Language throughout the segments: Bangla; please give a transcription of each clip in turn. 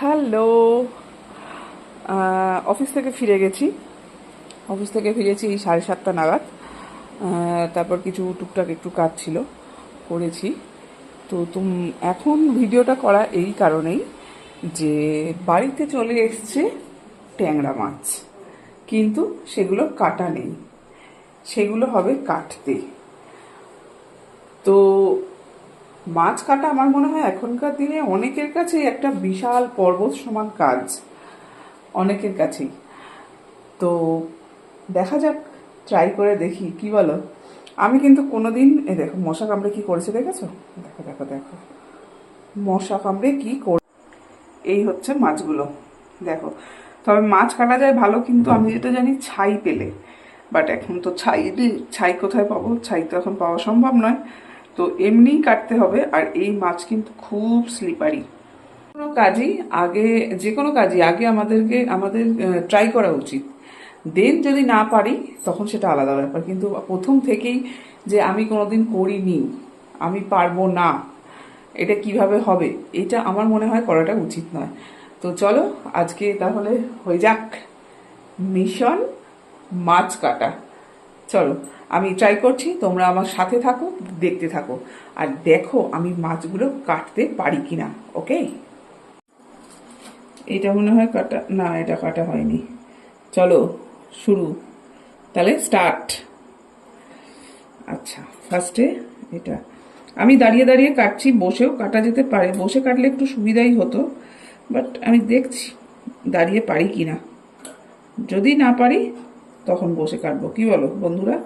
হ্যালো। অফিস থেকে ফিরে গেছি। অফিস থেকে ফিরেছি সাড়ে সাতটা নাগাদ। তারপর কিছু টুকটাক একটু কাজ ছিল, করেছি। তো তুম, এখন ভিডিওটা করা এই কারণেই যে বাড়িতে চলে এসছে ট্যাংরা মাছ। কিন্তু সেগুলো কাটা নেই। সেগুলো হবে কাটতে। তো মাছ কাটা আমার মনে হয় এখনকার দিনে অনেকের কাছে একটা বিশাল পর্বত সমান কাজ। অনেকের কাছেই। তো দেখা যাক ট্রাই করে দেখি, কি বলো? আমি কিন্তু কোনো দিন এ দেখো, মশা কামড়ে কি করেছে দেখেছ? দেখো দেখো দেখো। মশা কামড়ে কি করে, এই হচ্ছে মাছগুলো। দেখো, তবে মাছ কাটা যায় ভালো, কিন্তু আমি যেটা জানি ছাই পেলে। বাট এখন তো ছাই ছাই কোথায় পাবো? ছাই তো এখন পাওয়া সম্ভব নয়। তো এমনিই কাটতে হবে, আর এই মাছ কিন্তু খুব স্লিপারি কোনো কাজই আগে, যে কোনো কাজই আগে আমাদেরকে, আমাদের ট্রাই করা উচিত। দেন যদি না পারি, তখন সেটা আলাদা ব্যাপার। কিন্তু প্রথম থেকেই যে আমি কোনোদিন করিনি, আমি পারব না, এটা কীভাবে হবে, এটা আমার মনে হয় করাটা উচিত নয়। তো চলো, আজকে তাহলে হয়ে যাক। মিশন মাছ কাটা। চলো, আমি ট্রাই করছি, তোমরা আমার সাথে থাকো, দেখতে থাকো। আর দেখো আমি মাছগুলো কাটতে পারি কিনা ওকে এটা মনে হয় কাটা, না, এটা কাটা হয়নি। চলো, শুরু। তাহলে স্টার্ট আচ্ছা ফার্স্টে এটা। আমি দাঁড়িয়ে দাঁড়িয়ে কাটছি, বসেও কাটা যেতে পারে, বসে কাটলে একটু সুবিধাই হতো বাট আমি দেখছি দাঁড়িয়ে পারি কি না যদি না পারি তখন বসে কাটবো। কি বলো বন্ধুরা?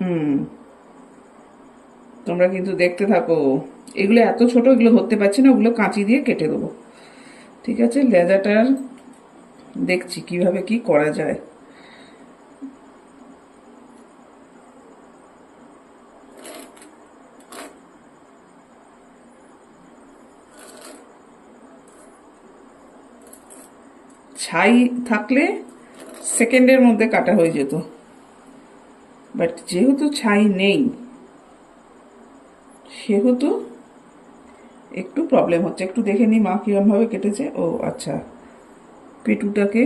হুম। তোমরা কিন্তু দেখতে থাকো। এগুলো এত ছোট, এগুলো ধরতে পারছি না, ওগুলো কাঁচি দিয়ে কেটে দেবো। ঠিক আছে? লেজাটার দেখছি কীভাবে কি করা যায়। ছাই থাকলে সেকেন্ডের মধ্যে কাটা হয়ে যেত। বাট যেহেতু ছাই নেই, সেহেতু একটু প্রবলেম হচ্ছে। একটু দেখে নিই মা কীরমভাবে কেটেছে। ও আচ্ছা। পেটুটাকে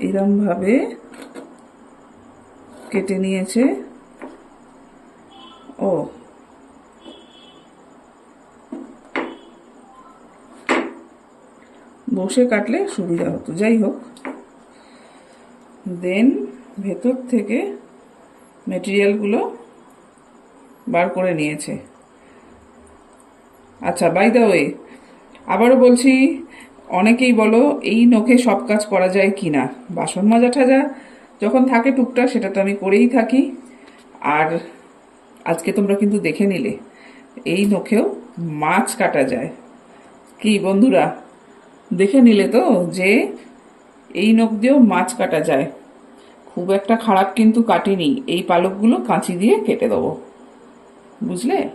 এরমভাবে কেটে নিয়েছে। ও বসে কাটলে সুবিধা হতো। যাই হোক। দেন ভেতর থেকে মেটেরিয়ালগুলো বার করে নিয়েছে। আচ্ছা বাই দা ওয়ে আবারও বলছি, অনেকেই বলো, এই নখে সব কাজ করা যায় কি না বাসন মাজা ঠাজা যখন থাকে টুকটাক, সেটা তো আমি করেই থাকি। আর আজকে তোমরা কিন্তু দেখে নিলে, এই নখেও মাছ কাটা যায়। কি বন্ধুরা? দেখে নিলে তো যে এই নখ দিয়েও মাছ কাটা যায়। খুব একটা খারাপ কিন্তু কাটিনি। এই পালকগুলো কাঁচি দিয়ে কেটে দেবো। বুঝলে?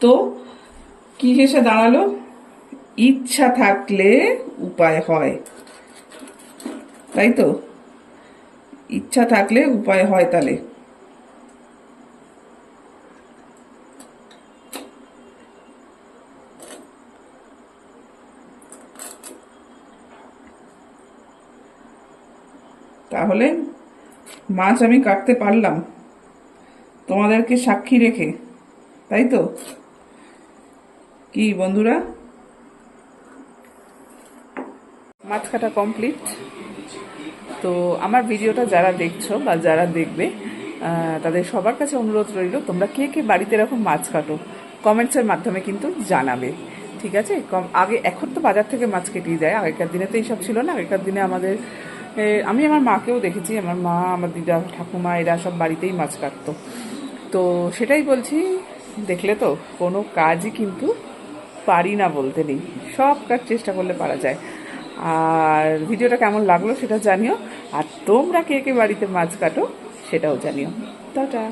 তো কি এসে দাঁড়াল? ইচ্ছা থাকলে উপায় হয়। তাই তো? ইচ্ছা থাকলে উপায় হয় তাহলে। তাহলে মাছ আমি কাটতে পারলাম। তোমাদেরকে সাক্ষী রেখে, তাই তো? কি বন্ধুরা? মাছ কাটা কমপ্লিট তো আমার ভিডিওটা যারা দেখছ বা যারা দেখবে তাদের সবার কাছে অনুরোধ রইল, তোমরা কে কে বাড়িতে এরকম মাছ কাটো কমেন্টসের মাধ্যমে কিন্তু জানাবে। ঠিক আছে? কম আগে এখন তো বাজার থেকে মাছ কেটেই যায়। আগেকার দিনে তো এইসব ছিল না। আগেকার দিনে আমাদের আমি আমার মাকেও দেখেছি, আমার মা, আমার দিদা, ঠাকুমা, এরা সব বাড়িতেই মাছ কাটত। তো সেটাই বলছি, দেখলে তো, কোনো কাজই কিন্তু পারি না বলতে নেই। সব কাজ চেষ্টা করলে পারা যায়। আর ভিডিওটা কেমন লাগল সেটা জানিও। আর তোমরা কে কে বাড়িতে মাছ কাটো সেটাও জানিও। টাটা।